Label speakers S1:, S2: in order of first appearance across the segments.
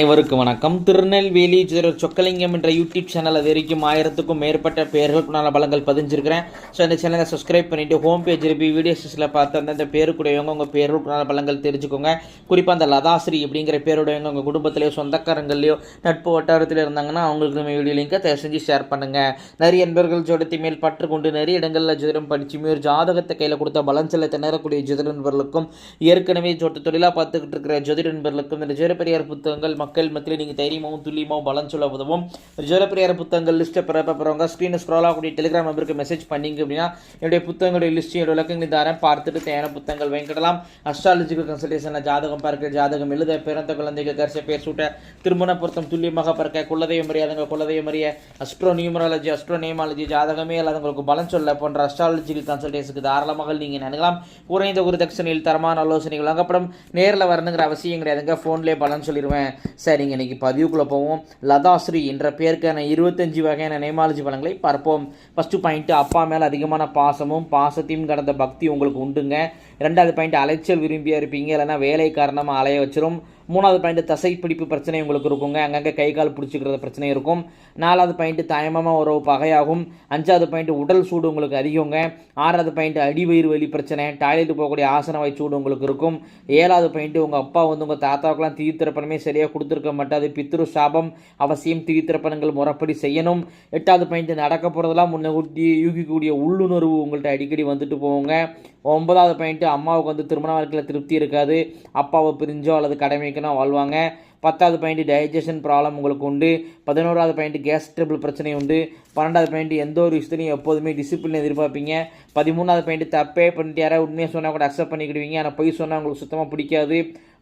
S1: அனைவருக்கும் வணக்கம். திருநெல்வேலி சொக்கலிங்கம் என்ற யூடியூப் சேனல் அது வரைக்கும் ஆயிரத்துக்கும் மேற்பட்ட பேர்களுக்குனால பலங்கள் பதிஞ்சிருக்கிறேன். ஸோ இந்த சேனலை சப்ஸ்கிரைப் பண்ணிவிட்டு ஹோம் பேஜ் இருப்பி வீடியோஸில் பார்த்து அந்தந்த பேருக்குடையவங்க உங்கள் பேர்களுக்குனால பலங்கள் தெரிஞ்சுக்கோங்க. குறிப்பாக அந்த லதாஸ்ரீ அப்படிங்கிற பேருடையவங்க உங்கள் குடும்பத்திலேயோ சொந்தக்காரங்களையோ நட்பு வட்டாரத்தில் இருந்தாங்கன்னா அவங்களுக்கு நம்ம வீடியோ லிங்கை தயவு செஞ்சு ஷேர் பண்ணுங்கள் நிறைய நண்பர்கள் ஜோடத்தை மேல் பற்று கொண்டு நிறைய இடங்களில் ஜோதிடம் படித்து ஒரு ஜாதகத்தை கையில் கொடுத்த பலன் செல்ல திணறக்கூடிய ஜோதிட நண்பர்களுக்கும் ஏற்கனவே ஜோட்ட தொழிலாக பார்த்துக்கிட்டு இருக்கிற ஜோதிட நண்பர்களுக்கும் இந்த ஜோதிடப்பெரியார் புத்தகங்கள் மக்கள் மத்தியில் நீங்கள் தைரியமாகவும் துல்லியமாகவும் பலன் சொல்ல உதவும். ஜோலப்பிரியார புத்தகங்கள் லிஸ்ட்டை பெற போகிறவங்க ஸ்க்ரீனை ஸ்க்ரோல் ஆகக்கூடிய டெலிகிராம் நம்பருக்கு மெசேஜ் பண்ணிங்க அப்படின்னா என்னுடைய புத்தகங்களுடைய லிஸ்ட்டு என்னோட விளக்கங்களை தரேன் பார்த்துட்டு தேவையான புத்தகங்கள் வாங்கிக்கிடலாம். அஸ்ட்ராலஜிக்கல் கன்சல்டேஷனில் ஜாதகம் பார்க்க ஜாதகம் எழுத பிறந்த குழந்தைகள் கரிசை பேர் சூட்ட திருமண பொருத்தம் துல்லியமாக பார்க்க குலதெய்வம் மரியாதைங்க குலதெய்வம் அறிய அஸ்ட்ரோ நியூமராலஜி அஸ்ட்ரோ நியமாலஜி ஜாதகமே இல்லாதவங்களுக்கு பலன் சொல்ல போன்ற அஸ்ட்ராலஜிக்கல் கன்சல்டேஷனுக்கு தாராளமாக நீங்கள் நினைக்கலாம் குறைந்த ஒரு தட்சணையில் தரமான ஆலோசனைகள் வழங்கப்படும் நேரில் வரணுங்கிற அவசியம் கிடையாதுங்க. ஃபோன்லேயே பலன் சொல்லிடுவேன் சரிங்க இன்னைக்கு பதிவுக்குள்ளே போவோம். லதாஸ்ரீ என்ற பேருக்கான இருபத்தஞ்சு வகையான நேமாலஜி பலன்களை பார்ப்போம். ஃபஸ்ட்டு பாயிண்ட்டு அப்பா மேலே அதிகமான பாசமும் பாசத்தையும் கடந்த பக்தி உங்களுக்கு உண்டுங்க. ரெண்டாவது பாயிண்ட் அலைச்சல் விரும்பியா இருப்பீங்க. இல்லைன்னா வேலை காரணமாக அலைய வச்சிரும். மூணாவது பாயிண்ட் தசை பிடிப்பு பிரச்சனை உங்களுக்கு இருக்குங்க. அங்கங்கே கை கால் பிடிச்சிக்கிறது பிரச்சனை இருக்கும். நாலாவது பாயிண்ட் தாயமாக உறவு பகையாகும். அஞ்சாவது பாயிண்ட் உடல் சூடு உங்களுக்கு அதிகங்க. ஆறாவது பாயிண்ட் அடி வயிறு வலி பிரச்சனை. டாய்லெட் போகக்கூடிய ஆசன வாய் சூடு உங்களுக்கு இருக்கும். ஏழாவது பாயிண்ட் உங்கள் அப்பா வந்து உங்கள் தாத்தாவுக்கெல்லாம் தீர்த்திரப்பணமே சரியாக கொடுத்துருக்க மாட்டாது. பித்ரு சாபம் அவசியம் தீர்த்திரப்பணங்கள் முறைப்படி செய்யணும். எட்டாவது பாயிண்ட் நடக்க போகிறதெல்லாம் முன்னகூட்டி யூகிக்கக்கூடிய உள்ளுணர்வு உங்கள்கிட்ட அடிக்கடி வந்துட்டு போவோங்க ஒன்பதாவது பாயிண்ட்டு அம்மாவுக்கு வந்து திருமண வாழ்க்கையில் திருப்தி இருக்காது. அப்பாவை பிரிஞ்சோ அல்லது கடமைக்குனா வாழ்வாங்க. பத்தாவது பாயிண்ட் டைஜஷன் ப்ராப்ளம் உங்களுக்கு உண்டு. பதினோராவது பாயிண்ட் கேஸ் ட்ரிபிள் பிரச்சனை உண்டு. பன்னெண்டாவது பாயிண்ட் எந்த ஒரு விஷயத்துலையும் எப்போதுமே டிசிப்ளின் எதிர்பார்ப்பீங்க. பதிமூணாவது பாயிண்ட் தப்பே பண்ணிட்டு யாராவது உண்மையாக சொன்னால் கூட அக்செப்ட் பண்ணிக்கிடுவீங்க. ஆனால் பொய் சொன்னால் உங்களுக்கு சுத்தமாக பிடிக்காது.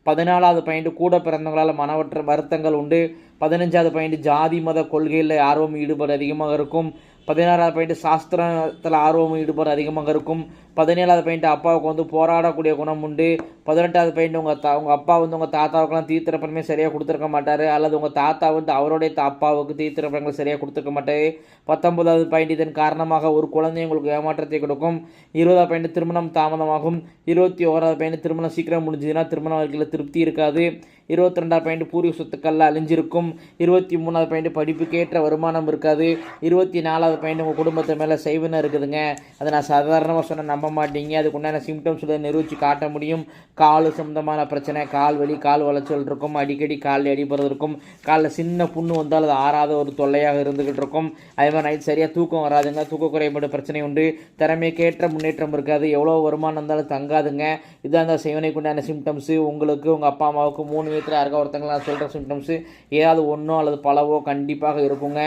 S1: பதினாலாவது பாயிண்ட் கூட பிறந்தவங்களால் மனவற்ற வருத்தங்கள் உண்டு. பதினஞ்சாவது பாயிண்ட் ஜாதி மத கொள்கையில் ஆர்வம் ஈடுபாடு அதிகமாக இருக்கும். பதினாறாவது பாயிண்ட் சாஸ்திரத்தில் ஆர்வம் ஈடுபாடு அதிகமாக இருக்கும். பதினேழாவது பாயிண்ட் அப்பாவுக்கு வந்து போராடக்கூடிய குணம் உண்டு. பதினெட்டாவது பாயிண்ட் உங்கள் தா உங்கள் அப்பா வந்து உங்கள் தாத்தாவுக்கெல்லாம் தீர்த்திரப்பணமே சரியாக கொடுத்துருக்க மாட்டார். அல்லது உங்கள் தாத்தா வந்து அவருடைய தா- அப்பாவுக்கு தீர்த்திரப்பணங்கள் சரியாக கொடுத்துருக்க மாட்டார். பத்தொன்பதாவது பாயிண்ட் இதன் காரணமாக ஒரு குழந்தை உங்களுக்கு ஏமாற்றத்தை கொடுக்கும். இருபதாவது பாயிண்ட் திருமணம் தாமதமாகும். இருபத்தி ஓராவது பாயிண்ட் திருமணம் சீக்கிரம் முடிஞ்சதுன்னா திருமண வாழ்க்கையில் திருப்தி இருக்காது. இருபத்தி ரெண்டாவது பாயிண்ட் பூர்வீக சொத்துக்கள்ல அழிஞ்சிருக்கும். இருபத்தி மூணாவது பாயிண்ட் படிப்புக்கேற்ற வருமானம் இருக்காது. இருபத்தி நாலாவது பாயிண்ட் உங்கள் குடும்பத்து மேலே செய்வன இருக்குதுங்க. அதை நான் சாதாரணமாக சொன்ன நம்ப மாட்டீங்க. அதுக்கு உண்டான சிம்டம்ஸ் நிரூபித்து காட்ட முடியும். கால் சம்மந்தமான பிரச்சனை கால் வலி கால் வளைச்சல் இருக்கும். அடிக்கடி காலில் அடிபடுறது இருக்கும். காலில் சின்ன புண்ணு வந்தால் அது ஆறாத ஒரு தொல்லையாக இருந்துகிட்டு இருக்கும். அதே மாதிரி நைட் சரியாக தூக்கம் வராதுங்க. தூக்க குறைபாடு பிரச்சனை உண்டு. திறமைக்கேற்ற முன்னேற்றம் இருக்காது. எவ்வளோ வருமானம் இருந்தாலும் தங்காதுங்க. இதான் அந்த செய்வனைக்குண்டான சிம்டம்ஸு உங்களுக்கு உங்கள் அப்பா அம்மாவுக்கு மூணு விதத்தில் யாருக்கா ஒருத்தங்க நான் சொல்கிற சிம்டம்ஸு ஏதாவது ஒன்றோ அல்லது பலவோ கண்டிப்பாக இருக்குங்க.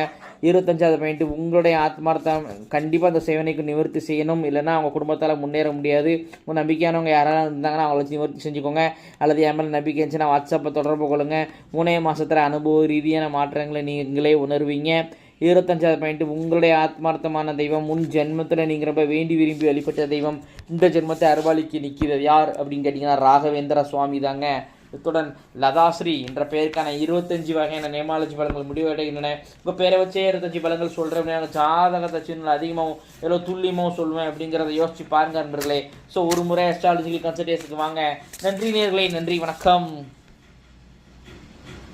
S1: இருபத்தஞ்சாவது பாயிண்ட் உங்களுடைய ஆத்மார்த்தம் கண்டிப்பாக அந்த சேவனைக்கு நிவர்த்தி செய்யணும். இல்லைன்னா அவங்க குடும்பத்தால் முன்னேற முடியாது. உங்கள் நம்பிக்கையானவங்க யாராவது இருந்தாங்கன்னா அவங்கள வச்சு நிவர்த்தி செஞ்சுக்கோங்க. அல்லது என் மேலே நம்பிக்கை இருந்துச்சுன்னா வாட்ஸ்அப்பை தொடர்பு கொள்ளுங்க. மூணே மாதத்தில் அனுபவ ரீதியான மாற்றங்களை நீங்களே உணர்வீங்க. இருபத்தஞ்சாவது பாயிண்ட் உங்களுடைய ஆத்மார்த்தமான தெய்வம் முன் ஜென்மத்தில் நீங்கள் ரொம்ப வேண்டி விரும்பி வழிபட்ட தெய்வம் இந்த ஜென்மத்தை அருவாளிக்கு நிற்கிறது யார் அப்படின்னு கேட்டிங்கன்னா ராகவேந்திர சுவாமி தாங்க இத்துடன் லதாஸ்ரீ என்ற பெயருக்கான இருபத்தஞ்சு வகையான நேமாலஜி பலங்கள் முடிவடைகின்றன. இப்போ பேரை வச்சே இருபத்தஞ்சு பலங்கள் சொல்கிறேன் ஜாதகத்தை சின்ன அதிகமாகவும் எவ்வளோ துல்லியமாகவும் சொல்லுவேன் அப்படிங்கிறத யோசிச்சு பாருங்க நண்பர்களே. ஸோ ஒரு முறை அஸ்ட்ராலஜிக்கல் கன்சல்டேஷனுக்கு வாங்க. நன்றி நேர்களே நன்றி வணக்கம்.